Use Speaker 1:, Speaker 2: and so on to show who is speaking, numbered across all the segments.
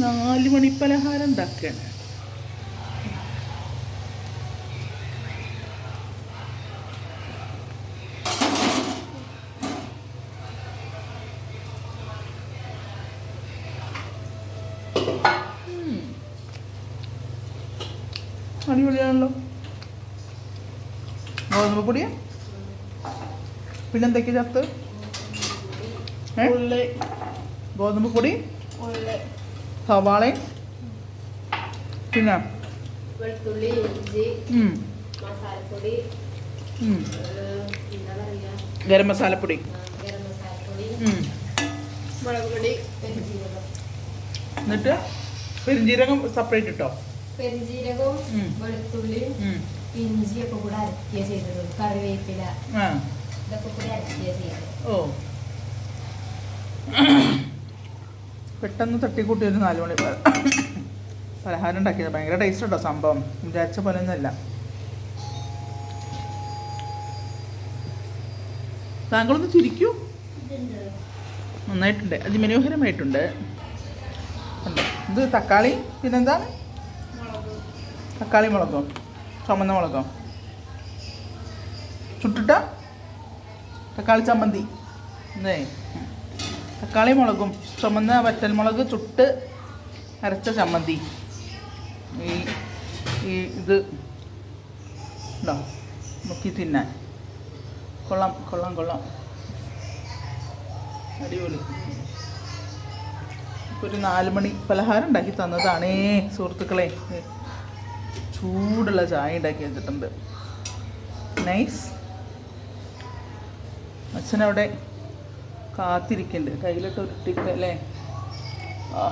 Speaker 1: നാല് മണി പലഹാരം ഉണ്ടാക്കുകയാണ് ഉം. അടിപൊളിയാണല്ലോ. ഗോതമ്പ് പൊടിയ പിന്നെന്തൊക്കെയാ ചേർത്ത് ഗോതമ്പ് പൊടി
Speaker 2: ഉള്ളി.
Speaker 1: സവാളയും പിന്നെ
Speaker 2: വെളുത്തുള്ളി ഇഞ്ചി മസാലപ്പൊടി
Speaker 1: ഗരം മസാലപ്പൊടി. എന്നിട്ട് പെരിഞ്ചീരകം സെപ്പറേറ്റ് ഇട്ടോ?
Speaker 2: പെരിഞ്ചീരകവും
Speaker 1: ഉം.
Speaker 2: ഇഞ്ചിയൊക്കെ കൂടെ അരക്കുക ചെയ്തത്. കറിവേപ്പില. ഇതൊക്കെ കൂടെ അരക്കുക ചെയ്തത്.
Speaker 1: ഓ. പെട്ടെന്ന് തട്ടിക്കൂട്ടി ഒരു നാല് മണി പലഹാരം ഉണ്ടാക്കിയത്. ഭയങ്കര ടേസ്റ്റ് ഉണ്ടോ സംഭവം? വിചാരിച്ച പോലെ ഒന്നുമല്ല താങ്കളൊന്ന് ചിരിക്കൂ. നന്നായിട്ടുണ്ട്. അതിമനോഹരമായിട്ടുണ്ട്. ഇത് തക്കാളി പിന്നെന്താണ്?
Speaker 2: മുളക്
Speaker 1: തക്കാളി മുളകോ? ചുമന്ന മുളകോ? ചുട്ടിട്ട? തക്കാളി ചമ്മന്തി. അല്ലേ തക്കാളി മുളകും ചുമന്ന വറ്റൽമുളക് ചുട്ട് അരച്ച ചമ്മന്തി. ഈ ഈ ഇത് ഉണ്ടോ? മുക്കി തിന്നാൻ. കൊള്ളാം കൊള്ളാം കൊള്ളാം. അടിപൊളി. ഒരു നാല് മണി പലഹാരം ഉണ്ടാക്കി തന്നതാണേ സുഹൃത്തുക്കളെ. ചൂടുള്ള ചായ ഉണ്ടാക്കി വെച്ചിട്ടുണ്ട്. നൈസ്. അച്ഛനവിടെ കാത്തിരിക്കുന്നുണ്ട് കയ്യിലിട്ട് ഉരുട്ടിക്ക അല്ലേ? ആ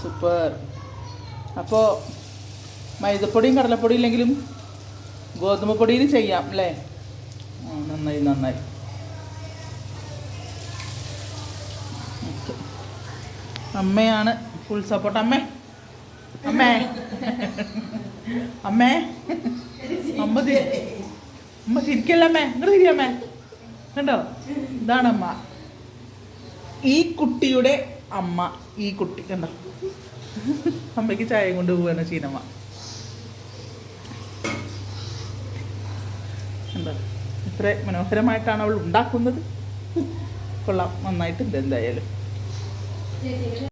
Speaker 1: സൂപ്പർ. അപ്പോൾ മൈദപ്പൊടിയും കടലപ്പൊടിയും ഇല്ലെങ്കിലും ഗോതമ്പ് പൊടിയിൽ ചെയ്യാം അല്ലേ? നന്നായി നന്നായി. അമ്മയാണ് ഫുൾ സപ്പോർട്ട് അമ്മേ അമ്മേ. അമ്മേ. അമ്മ അമ്മ തിരിക്കല്ലേ അമ്മേ? ഇങ്ങോട്ട് തിരിയമ്മേ കണ്ടോ? ഇതാണ് അമ്മ. ഈ കുട്ടിയുടെ അമ്മ ഈ കുട്ടി കണ്ടോ? അമ്മയ്ക്ക് ചായ കൊണ്ട് പോവാണ് ചീനമ്മ. എന്താ ഇത്ര മനോഹരമായിട്ടാണ് അവൾ ഉണ്ടാക്കുന്നത്. കൊള്ളാം നന്നായിട്ടുണ്ട് എന്തായാലും.